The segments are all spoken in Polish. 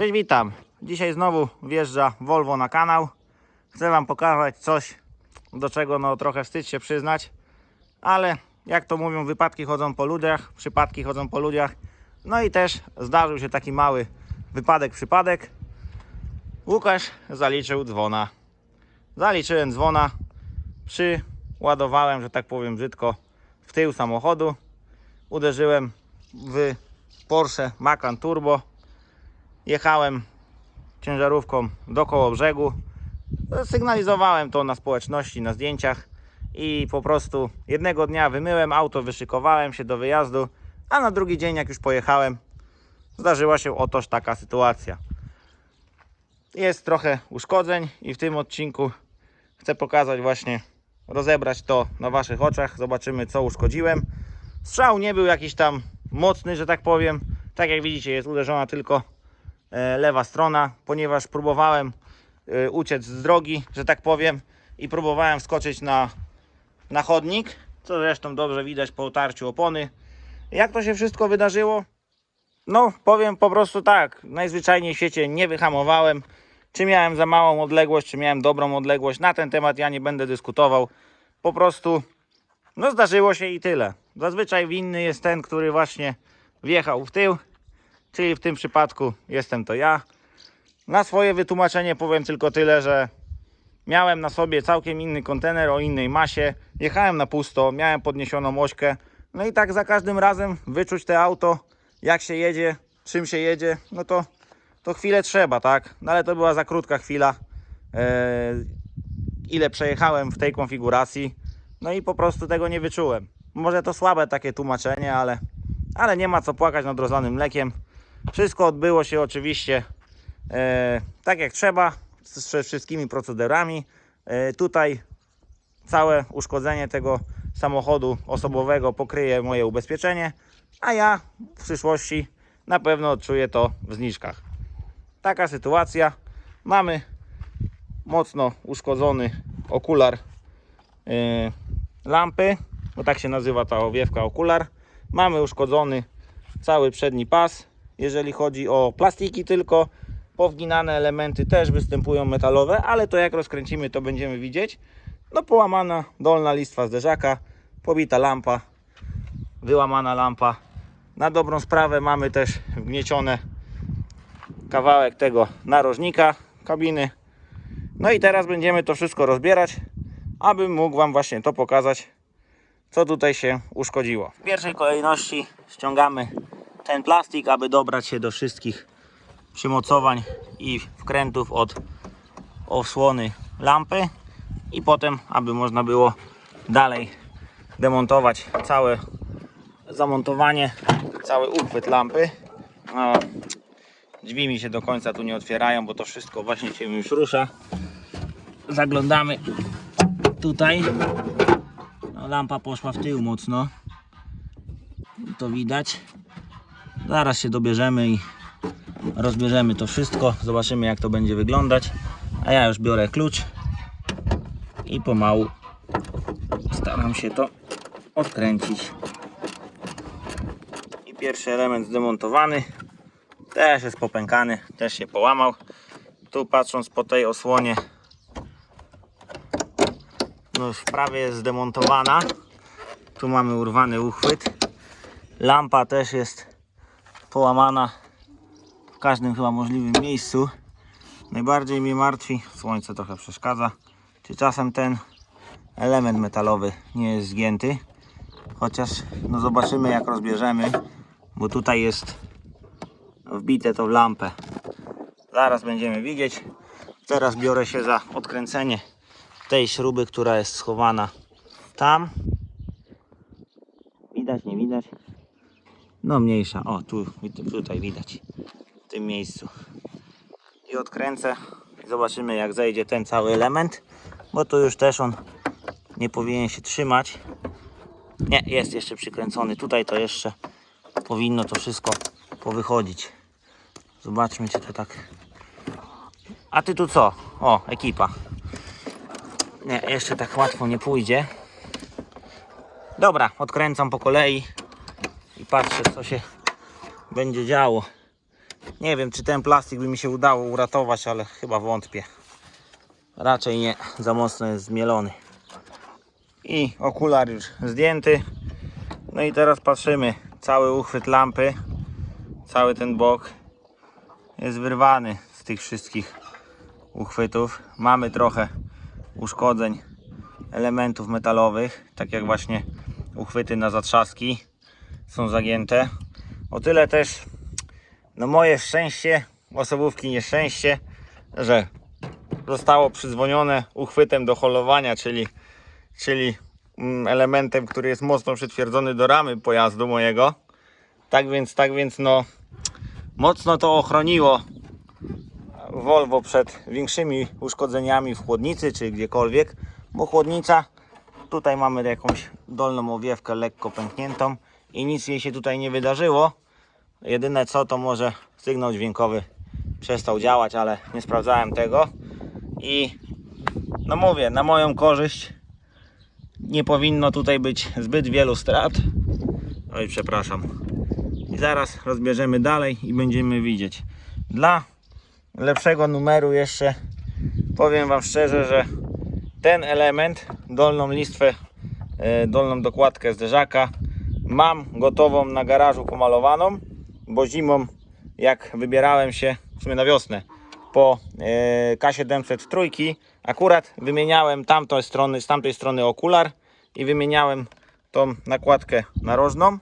Cześć, witam. Dzisiaj znowu wjeżdża Volvo na kanał. Chcę Wam pokazać coś, do czego no trochę wstyd się przyznać, ale jak to mówią, wypadki chodzą po ludziach, przypadki chodzą po ludziach. No i też zdarzył się taki mały wypadek, przypadek. Łukasz zaliczył dzwona. Zaliczyłem dzwona, przyładowałem, że tak powiem brzydko, w tył samochodu. Uderzyłem w Porsche Macan Turbo. Jechałem ciężarówką do koło brzegu. Sygnalizowałem to na społeczności, na zdjęciach i po prostu jednego dnia wymyłem auto, wyszykowałem się do wyjazdu, a na drugi dzień jak już pojechałem, zdarzyła się otoż taka sytuacja. Jest trochę uszkodzeń i w tym odcinku chcę pokazać właśnie, rozebrać to na Waszych oczach. Zobaczymy co uszkodziłem. Strzał nie był jakiś tam mocny, że tak powiem. Tak jak widzicie jest uderzona tylko lewa strona, ponieważ próbowałem e, uciec z drogi, że tak powiem i próbowałem wskoczyć na, na chodnik, co zresztą dobrze widać po otarciu opony. Jak to się wszystko wydarzyło? No, powiem po prostu tak, najzwyczajniej w świecie nie wyhamowałem. Czy miałem za małą odległość, czy miałem dobrą odległość, na ten temat ja nie będę dyskutował. Po prostu, no zdarzyło się i tyle. Zazwyczaj winny jest ten, który właśnie wjechał w tył, czyli w tym przypadku jestem to ja. Na swoje wytłumaczenie powiem tylko tyle, że miałem na sobie całkiem inny kontener o innej masie, jechałem na pusto, miałem podniesioną ośkę, no i tak za każdym razem wyczuć te auto, jak się jedzie, czym się jedzie, no to, to chwilę trzeba, tak? No ale to była za krótka chwila, eee, ile przejechałem w tej konfiguracji, no i po prostu tego nie wyczułem. Może to słabe takie tłumaczenie, ale, ale nie ma co płakać nad rozlanym mlekiem. Wszystko odbyło się oczywiście e, tak jak trzeba, z z wszystkimi procedurami. E, tutaj całe uszkodzenie tego samochodu osobowego pokryje moje ubezpieczenie, a ja w przyszłości na pewno odczuję to w zniżkach. Taka sytuacja. Mamy mocno uszkodzony okular e, lampy, bo tak się nazywa ta owiewka okular. Mamy uszkodzony cały przedni pas, jeżeli chodzi o plastiki tylko. Powginane elementy też występują metalowe, ale to jak rozkręcimy to będziemy widzieć. No połamana dolna listwa zderzaka, pobita lampa, wyłamana lampa. Na dobrą sprawę mamy też wgniecione kawałek tego narożnika kabiny. No i teraz będziemy to wszystko rozbierać, abym mógł Wam właśnie to pokazać, co tutaj się uszkodziło. W pierwszej kolejności ściągamy ten plastik, aby dobrać się do wszystkich przymocowań i wkrętów od osłony lampy i potem, aby można było dalej demontować całe zamontowanie, cały uchwyt lampy. No, drzwi mi się do końca tu nie otwierają, bo to wszystko właśnie się już rusza. Zaglądamy tutaj. No, lampa poszła w tył mocno. To widać. Zaraz się dobierzemy i rozbierzemy to wszystko. Zobaczymy jak to będzie wyglądać. A ja już biorę klucz i pomału staram się to odkręcić. I pierwszy element zdemontowany. Też jest popękany, też się połamał. Tu patrząc po tej osłonie no już prawie jest zdemontowana. Tu mamy urwany uchwyt. Lampa też jest połamana w każdym chyba możliwym miejscu. Najbardziej mnie martwi, słońce trochę przeszkadza, czy czasem ten element metalowy nie jest zgięty. Chociaż no zobaczymy jak rozbierzemy, bo tutaj jest wbite to w lampę. Zaraz będziemy widzieć. Teraz biorę się za odkręcenie tej śruby, która jest schowana tam. Widać, nie widać? No mniejsza. O, tu, tutaj widać. W tym miejscu. I odkręcę. Zobaczymy jak zejdzie ten cały element. Bo tu już też on nie powinien się trzymać. Nie, jest jeszcze przykręcony. Tutaj to jeszcze powinno to wszystko powychodzić. Zobaczmy, czy to tak. A ty tu co? O, ekipa. Nie, jeszcze tak łatwo nie pójdzie. Dobra, odkręcam po kolei i patrzę, co się będzie działo. Nie wiem, czy ten plastik by mi się udało uratować, ale chyba wątpię. Raczej nie, za mocno jest zmielony. I okular już zdjęty. No i teraz patrzymy. Cały uchwyt lampy, cały ten bok jest wyrwany z tych wszystkich uchwytów. Mamy trochę uszkodzeń elementów metalowych, tak jak właśnie uchwyty na zatrzaski są zagięte. O tyle też no moje szczęście, osobówki nieszczęście, że zostało przydzwonione uchwytem do holowania, czyli, czyli mm, elementem, który jest mocno przytwierdzony do ramy pojazdu mojego. Tak więc, tak więc no mocno to ochroniło Volvo przed większymi uszkodzeniami w chłodnicy czy gdziekolwiek, bo chłodnica tutaj mamy jakąś dolną owiewkę lekko pękniętą i nic jej się tutaj nie wydarzyło. Jedyne co to może sygnał dźwiękowy przestał działać, ale nie sprawdzałem tego i no mówię, na moją korzyść nie powinno tutaj być zbyt wielu strat. Oj, przepraszam. I zaraz rozbierzemy dalej i będziemy widzieć. Dla lepszego numeru jeszcze powiem Wam szczerze, że ten element, dolną listwę, e, dolną dokładkę zderzaka mam gotową na garażu pomalowaną, bo zimą jak wybierałem się w sumie na wiosnę po e, K700 trójki, akurat wymieniałem tamtej strony, z tamtej strony okular i wymieniałem tą nakładkę narożną,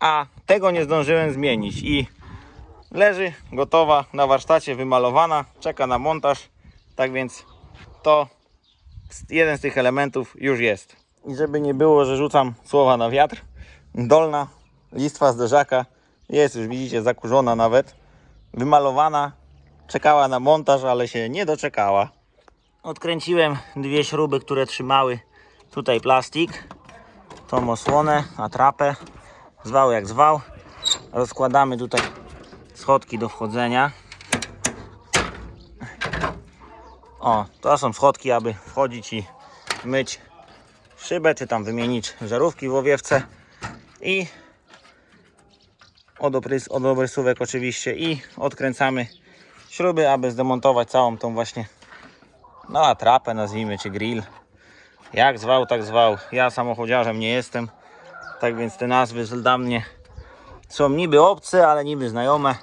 a tego nie zdążyłem zmienić i leży gotowa na warsztacie, wymalowana, czeka na montaż, tak więc to jeden z tych elementów już jest. I żeby nie było, że rzucam słowa na wiatr, dolna listwa zderzaka jest już widzicie zakurzona nawet, wymalowana, czekała na montaż, ale się nie doczekała. Odkręciłem dwie śruby, które trzymały tutaj plastik, tą osłonę, atrapę, zwał jak zwał. Rozkładamy tutaj schodki do wchodzenia. O, to są schodki, aby wchodzić i myć szybę, czy tam wymienić żarówki w owiewce. I od obrysówek oczywiście i odkręcamy śruby, aby zdemontować całą tą właśnie no atrapę nazwijmy, czy grill. Jak zwał, tak zwał. Ja samochodziarzem nie jestem, tak więc te nazwy dla mnie są niby obce, ale niby znajome.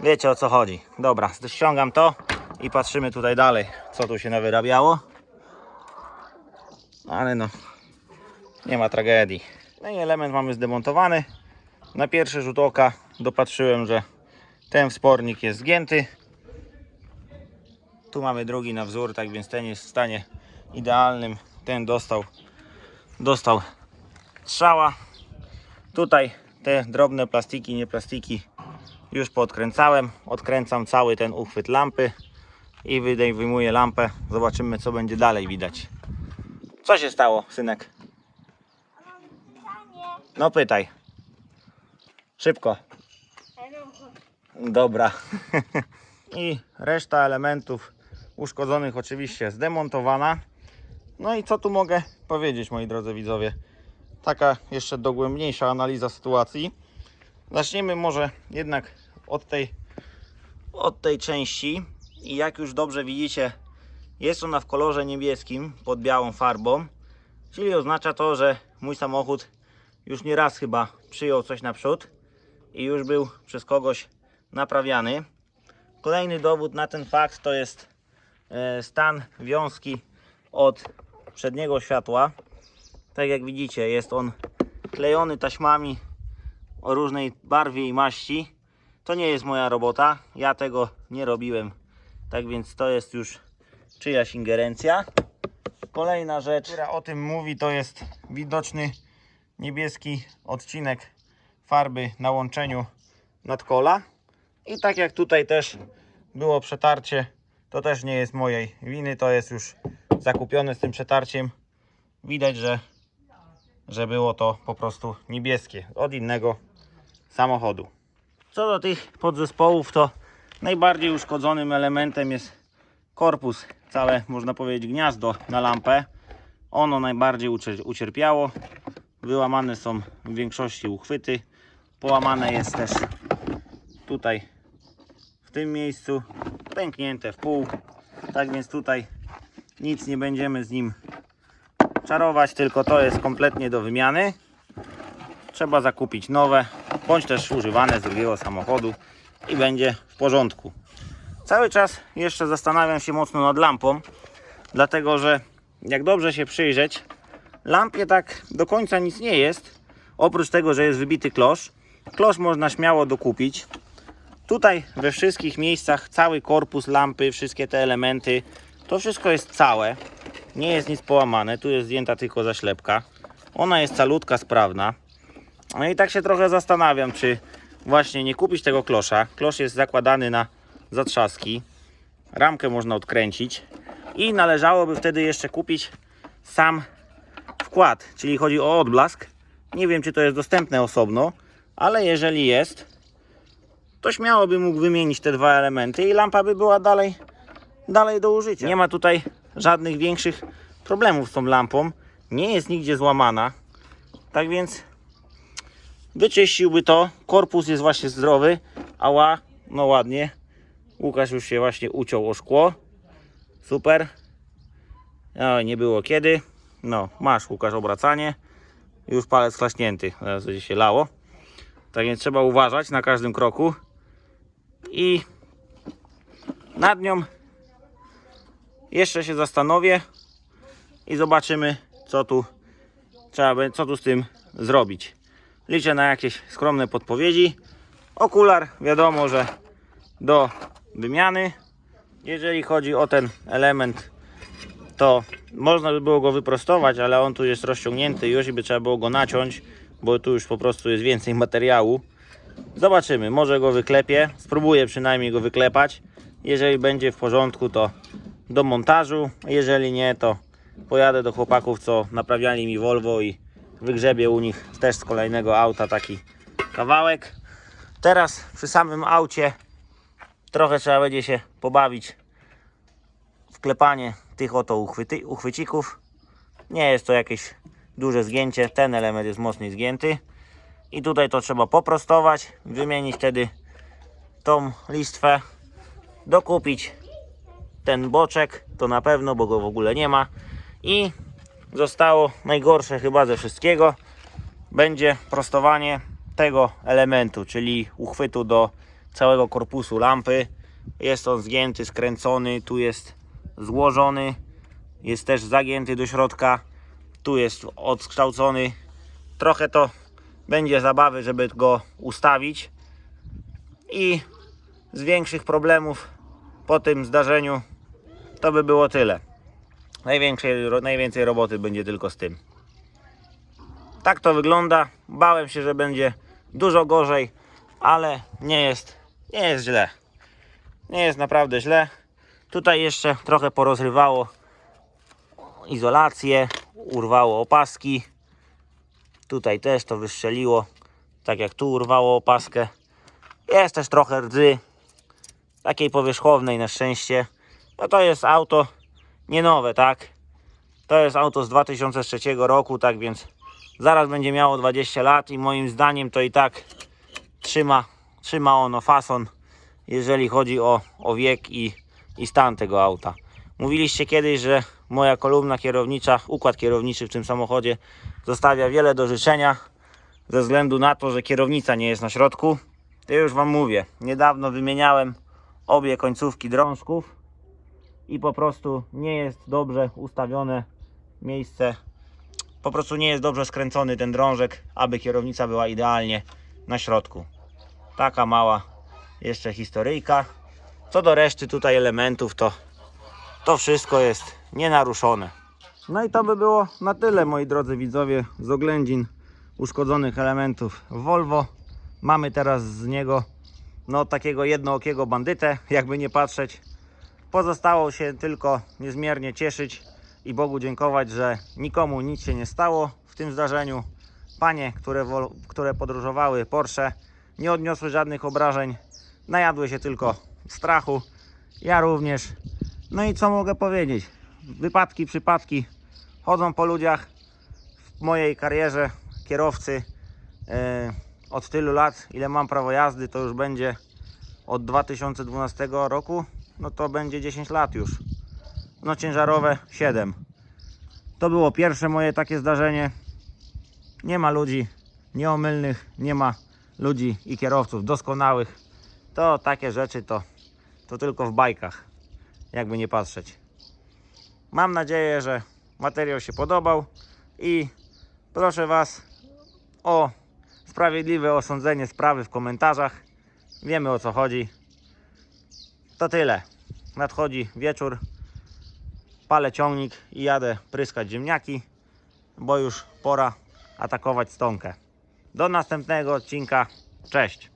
Wiecie o co chodzi. Dobra, ściągam to i patrzymy tutaj dalej, co tu się nawyrabiało. Ale no, nie ma tragedii. No i element mamy zdemontowany. Na pierwszy rzut oka dopatrzyłem, że ten wspornik jest zgięty. Tu mamy drugi na wzór, tak więc ten jest w stanie idealnym. Ten dostał, dostał strzała. Tutaj te drobne plastiki, nie plastiki już podkręcałem. Odkręcam cały ten uchwyt lampy i wyjmuję lampę. Zobaczymy co będzie dalej widać. Co się stało, synek? No pytaj. Szybko. Dobra. I reszta elementów uszkodzonych oczywiście zdemontowana. No i co tu mogę powiedzieć moi drodzy widzowie? Taka jeszcze dogłębniejsza analiza sytuacji. Zacznijmy może jednak od tej, od tej części. I jak już dobrze widzicie, jest ona w kolorze niebieskim pod białą farbą. Czyli oznacza to, że mój samochód już nie raz chyba przyjął coś naprzód i już był przez kogoś naprawiany. Kolejny dowód na ten fakt to jest e, stan wiązki od przedniego światła. Tak jak widzicie, jest on klejony taśmami o różnej barwie i maści. To nie jest moja robota, ja tego nie robiłem. Tak więc to jest już czyjaś ingerencja. Kolejna rzecz, która o tym mówi, to jest widoczny niebieski odcinek farby na łączeniu nadkola. I tak jak tutaj też było przetarcie, to też nie jest mojej winy, to jest już zakupione z tym przetarciem. Widać, że, że było to po prostu niebieskie od innego samochodu. Co do tych podzespołów, to najbardziej uszkodzonym elementem jest korpus, całe można powiedzieć gniazdo na lampę. Ono najbardziej ucier- ucierpiało. Wyłamane są w większości uchwyty. Połamane jest też tutaj w tym miejscu pęknięte w pół. Tak więc tutaj nic nie będziemy z nim czarować, tylko to jest kompletnie do wymiany. Trzeba zakupić nowe, bądź też używane z drugiego samochodu i będzie w porządku. Cały czas jeszcze zastanawiam się mocno nad lampą, dlatego że jak dobrze się przyjrzeć, lampie tak do końca nic nie jest, oprócz tego, że jest wybity klosz. Klosz można śmiało dokupić. Tutaj we wszystkich miejscach cały korpus lampy, wszystkie te elementy, to wszystko jest całe. Nie jest nic połamane, tu jest zdjęta tylko zaślepka. Ona jest calutka, sprawna. No i tak się trochę zastanawiam, czy właśnie nie kupić tego klosza. Klosz jest zakładany na zatrzaski. Ramkę można odkręcić. I należałoby wtedy jeszcze kupić sam wkład, czyli chodzi o odblask. Nie wiem, czy to jest dostępne osobno, ale jeżeli jest, to śmiało by mógł wymienić te dwa elementy i lampa by była dalej, dalej do użycia. Nie ma tutaj żadnych większych problemów z tą lampą. Nie jest nigdzie złamana. Tak więc wyczyściłby to. Korpus jest właśnie zdrowy. Ała, no ładnie. Łukasz już się właśnie uciął o szkło. Super. No, nie było kiedy. No, masz Łukasz obracanie. Już palec klaśnięty. Zaraz będzie się lało. Tak więc trzeba uważać na każdym kroku. I nad nią jeszcze się zastanowię i zobaczymy co tu trzeba co tu z tym zrobić. Liczę na jakieś skromne podpowiedzi. Okular wiadomo, że do wymiany. Jeżeli chodzi o ten element, to można by było go wyprostować, ale on tu jest rozciągnięty już i by trzeba było go naciąć, bo tu już po prostu jest więcej materiału. Zobaczymy, może go wyklepię, spróbuję przynajmniej go wyklepać. Jeżeli będzie w porządku, to do montażu. Jeżeli nie, to pojadę do chłopaków, co naprawiali mi Volvo i wygrzebię u nich też z kolejnego auta taki kawałek. Teraz przy samym aucie trochę trzeba będzie się pobawić w klepanie tych oto uchwyty, uchwycików. Nie jest to jakieś duże zgięcie, ten element jest mocniej zgięty. I tutaj to trzeba poprostować, wymienić wtedy tą listwę, dokupić ten boczek, to na pewno, bo go w ogóle nie ma. I zostało najgorsze chyba ze wszystkiego, będzie prostowanie tego elementu, czyli uchwytu do całego korpusu lampy. Jest on zgięty, skręcony, tu jest złożony, jest też zagięty do środka, tu jest odkształcony. Trochę to będzie zabawy, żeby go ustawić. I z większych problemów po tym zdarzeniu to by było tyle. Największej, najwięcej roboty będzie tylko z tym. Tak to wygląda. Bałem się, że będzie dużo gorzej, ale nie jest, nie jest źle. Nie jest naprawdę źle. Tutaj jeszcze trochę porozrywało izolację, urwało opaski. Tutaj też to wystrzeliło, tak jak tu urwało opaskę. Jest też trochę rdzy, takiej powierzchownej na szczęście. No to jest auto nie nowe, tak? To jest auto z 2003 roku, tak więc zaraz będzie miało 20 lat i moim zdaniem to i tak trzyma, trzyma ono fason, jeżeli chodzi o, o wiek i, i stan tego auta. Mówiliście kiedyś, że moja kolumna kierownicza, układ kierowniczy w tym samochodzie zostawia wiele do życzenia ze względu na to, że kierownica nie jest na środku. To już Wam mówię, niedawno wymieniałem obie końcówki drążków i po prostu nie jest dobrze ustawione miejsce. Po prostu nie jest dobrze skręcony ten drążek, aby kierownica była idealnie na środku. Taka mała jeszcze historyjka. Co do reszty tutaj elementów, to to wszystko jest nienaruszone. No i to by było na tyle, moi drodzy widzowie, z oględzin uszkodzonych elementów Volvo. Mamy teraz z niego no takiego jednookiego bandytę, jakby nie patrzeć. Pozostało się tylko niezmiernie cieszyć i Bogu dziękować, że nikomu nic się nie stało w tym zdarzeniu. Panie, które, które podróżowały Porsche, nie odniosły żadnych obrażeń, najadły się tylko strachu. Ja również. No i co mogę powiedzieć? Wypadki, przypadki chodzą po ludziach. W mojej karierze kierowcy e, od tylu lat, ile mam prawo jazdy, to już będzie od 2012 roku, no to będzie 10 lat już. No ciężarowe 7. To było pierwsze moje takie zdarzenie. Nie ma ludzi nieomylnych, nie ma ludzi i kierowców doskonałych. To takie rzeczy to, to tylko w bajkach, jakby nie patrzeć. Mam nadzieję, że materiał się podobał i proszę Was o sprawiedliwe osądzenie sprawy w komentarzach. Wiemy o co chodzi. To tyle. Nadchodzi wieczór. Palę ciągnik i jadę pryskać ziemniaki, bo już pora atakować stonkę. Do następnego odcinka. Cześć.